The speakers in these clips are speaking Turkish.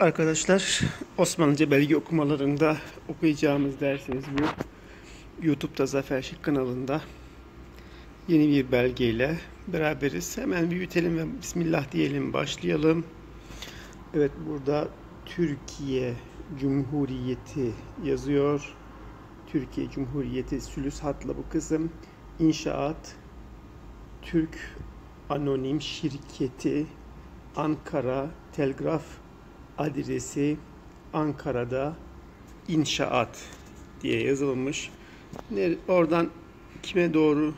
Arkadaşlar Osmanlıca belge okumalarında okuyacağımız dersimiz bu. YouTube'da Zafer Şık kanalında yeni bir belgeyle beraberiz. Hemen büyütelim ve Bismillah diyelim başlayalım. Evet burada Türkiye Cumhuriyeti yazıyor. Türkiye Cumhuriyeti sülüs hatla bu kısım. İnşaat Türk Anonim Şirketi Ankara Telgraf adresi Ankara'da inşaat diye yazılmış. Oradan kime doğru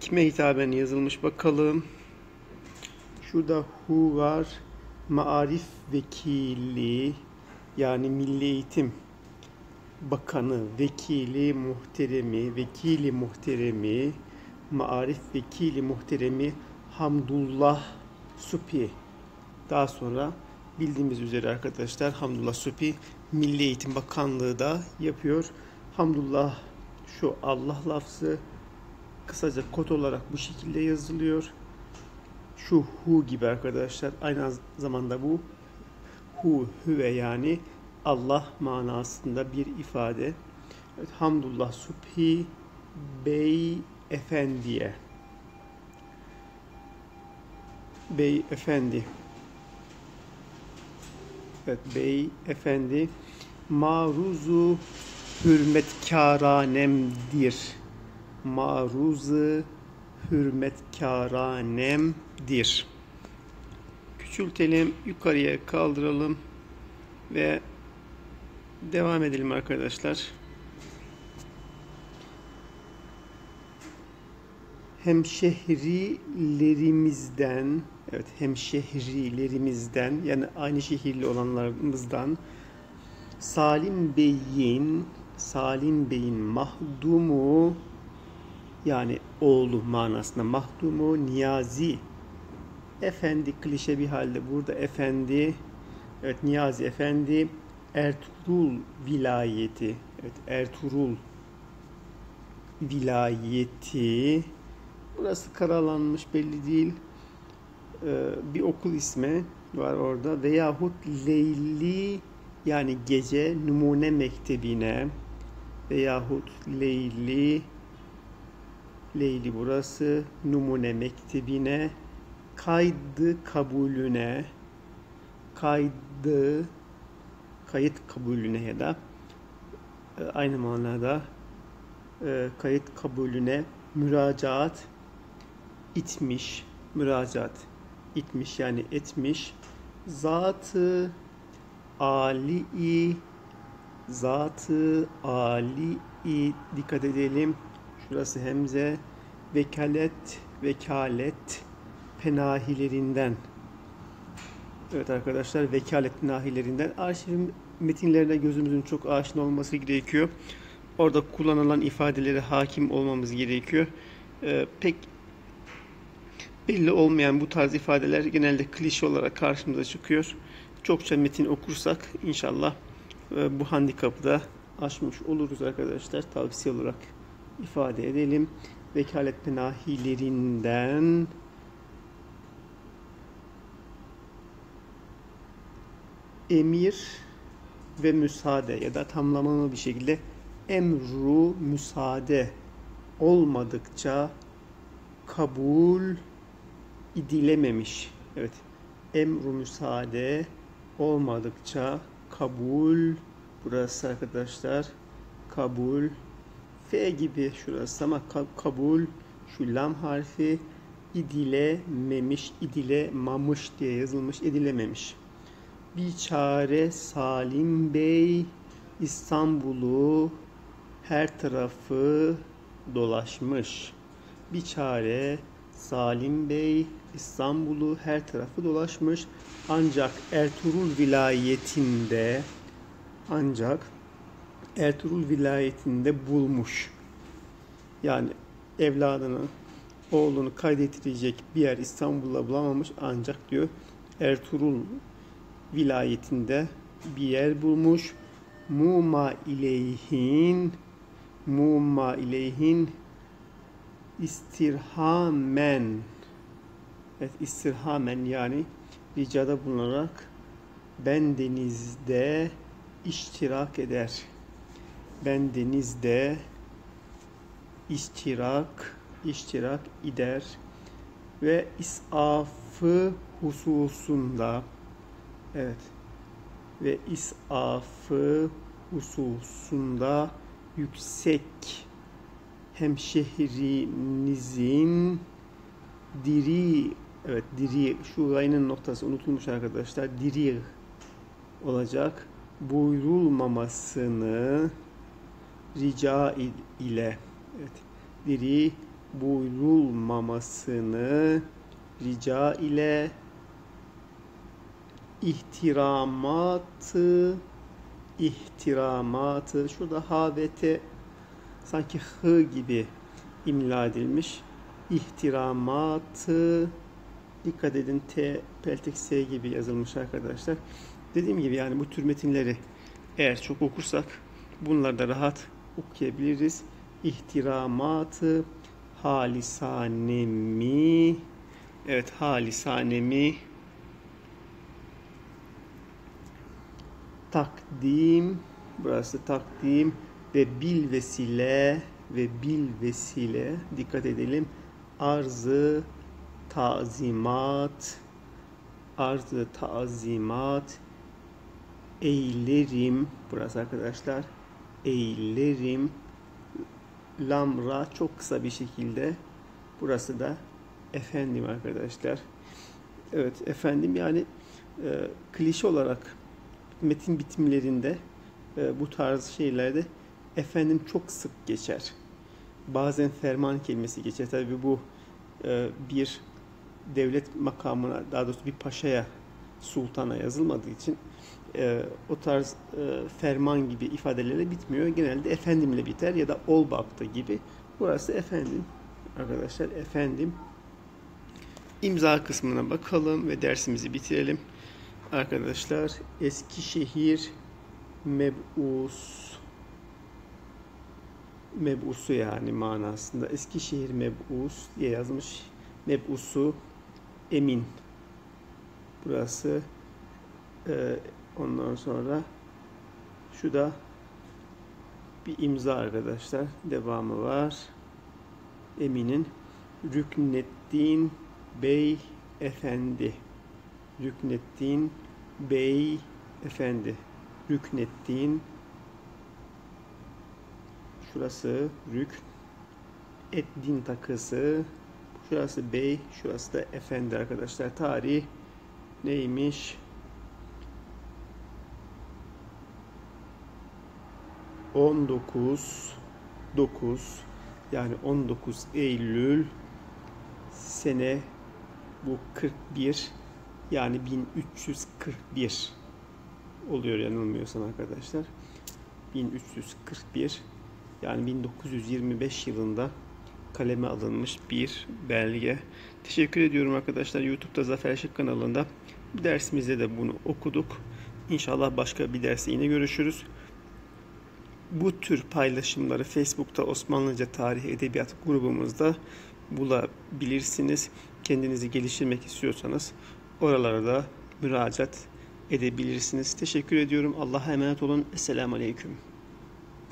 kime hitaben yazılmış bakalım. Şurada hu var. Maarif Vekili yani Milli Eğitim Bakanı, Vekili Muhteremi, Vekili Muhteremi, Maarif Vekili Muhteremi Hamdullah Supi. Daha sonra bildiğimiz üzere arkadaşlar Hamdullah Supi Milli Eğitim Bakanlığı da yapıyor. Hamdullah şu Allah lafzı kısaca kod olarak bu şekilde yazılıyor. Şu hu gibi arkadaşlar aynı zamanda bu hu hüve yani Allah manasında bir ifade. Evet, Hamdullah Subhi Bey Efendi'ye Bey Efendi Evet Bey Efendi maruzu hürmetkaranemdir. Maruzu hürmetkaranemdir. Küçültelim, yukarıya kaldıralım ve devam edelim arkadaşlar. Hemşehrilerimizden Evet hemşehrilerimizden yani aynı şehirli olanlarımızdan Salim Bey'in Salim Bey'in mahdumu yani oğlu manasında mahdumu Niyazi. Efendi klişe bir halde burada efendi evet Niyazi Efendi Ertuğrul vilayeti evet Ertuğrul vilayeti burası karalanmış belli değil. E, bir okul ismi var orada. Veyahut Leyli yani gece numune mektebine. Veyahut Leyli Leyli burası numune mektebine. Kaydı kabulüne. Kaydı kayıt kabulüne ya da e, aynı manada e, kayıt kabulüne müracaat itmiş müracaat itmiş yani etmiş. Zatı ali zatı ali dikkat edelim. Şurası hemze vekalet vekalet penahilerinden. Evet arkadaşlar vekalet penahilerinden arşiv metinlerine gözümüzün çok aşina olması gerekiyor. Orada kullanılan ifadelere hakim olmamız gerekiyor. Ee, pek belli olmayan bu tarz ifadeler genelde klişe olarak karşımıza çıkıyor. Çokça metin okursak inşallah e, bu handikapı da aşmış oluruz arkadaşlar. Tavsiye olarak ifade edelim. Vekalet penahilerinden emir ve müsaade ya da tamlamalı bir şekilde emru müsaade olmadıkça kabul idilememiş. Evet. Emru müsaade olmadıkça kabul burası arkadaşlar kabul F gibi şurası ama kabul şu lam harfi idilememiş idilemamış diye yazılmış edilememiş. Bir çare Salim Bey İstanbul'u her tarafı dolaşmış. Bir çare Salim Bey İstanbul'u her tarafı dolaşmış. Ancak Ertuğrul vilayetinde ancak Ertuğrul vilayetinde bulmuş. Yani evladını, oğlunu kaydettirecek bir yer İstanbul'da bulamamış ancak diyor Ertuğrul vilayetinde bir yer bulmuş. Muma ileyhin muma ileyhin istirhamen Evet istirhamen yani ricada bulunarak Ben denizde iştirak eder. Ben denizde iştirak iştirak eder ve isafı hususunda evet ve isafı hususunda yüksek hemşehrinizin diri evet diri şu gayının noktası unutulmuş arkadaşlar diri olacak. Buyurulmamasını rica ile evet diri buyurulmamasını rica ile ihtiramatı ihtiramatı şurada H ve T sanki H gibi imla edilmiş. İhtiramatı dikkat edin T peltek S gibi yazılmış arkadaşlar. Dediğim gibi yani bu tür metinleri eğer çok okursak bunları da rahat okuyabiliriz. İhtiramatı halisanemi. Evet halisanemi. Takdim. Burası takdim ve bil vesile ve bil vesile dikkat edelim arzı tazimat arzı tazimat eylerim burası arkadaşlar eylerim lamra çok kısa bir şekilde burası da efendim arkadaşlar. Evet efendim yani e, klişe olarak metin bitimlerinde e, bu tarz şeylerde efendim çok sık geçer. Bazen ferman kelimesi geçer. Tabii bu e, bir devlet makamına, daha doğrusu bir paşaya, sultana yazılmadığı için e, o tarz e, ferman gibi ifadelerle bitmiyor. Genelde efendimle biter ya da ol baktı gibi. Burası efendim. Arkadaşlar efendim. İmza kısmına bakalım ve dersimizi bitirelim. Arkadaşlar Eskişehir mebus mebusu yani manasında Eskişehir mebus diye yazmış. Mebusu emin. Burası e, ondan sonra şu da bir imza arkadaşlar. Devamı var. Emin'in Rükneddin Bey Efendi. Rükneddin Bey Efendi. Rükneddin Şurası Rük Eddin takısı. Şurası Bey, şurası da Efendi arkadaşlar. Tarih neymiş? 19 9 yani 19 Eylül sene bu 41 yani 1341 oluyor yanılmıyorsam arkadaşlar. 1341 yani 1925 yılında kaleme alınmış bir belge. Teşekkür ediyorum arkadaşlar. YouTube'da Zafer Şık kanalında. Dersimizde de bunu okuduk. İnşallah başka bir derste yine görüşürüz. Bu tür paylaşımları Facebook'ta Osmanlıca Tarih Edebiyat grubumuzda bulabilirsiniz. Kendinizi geliştirmek istiyorsanız oralara da müracaat edebilirsiniz. Teşekkür ediyorum. Allah'a emanet olun. Esselamu Aleyküm.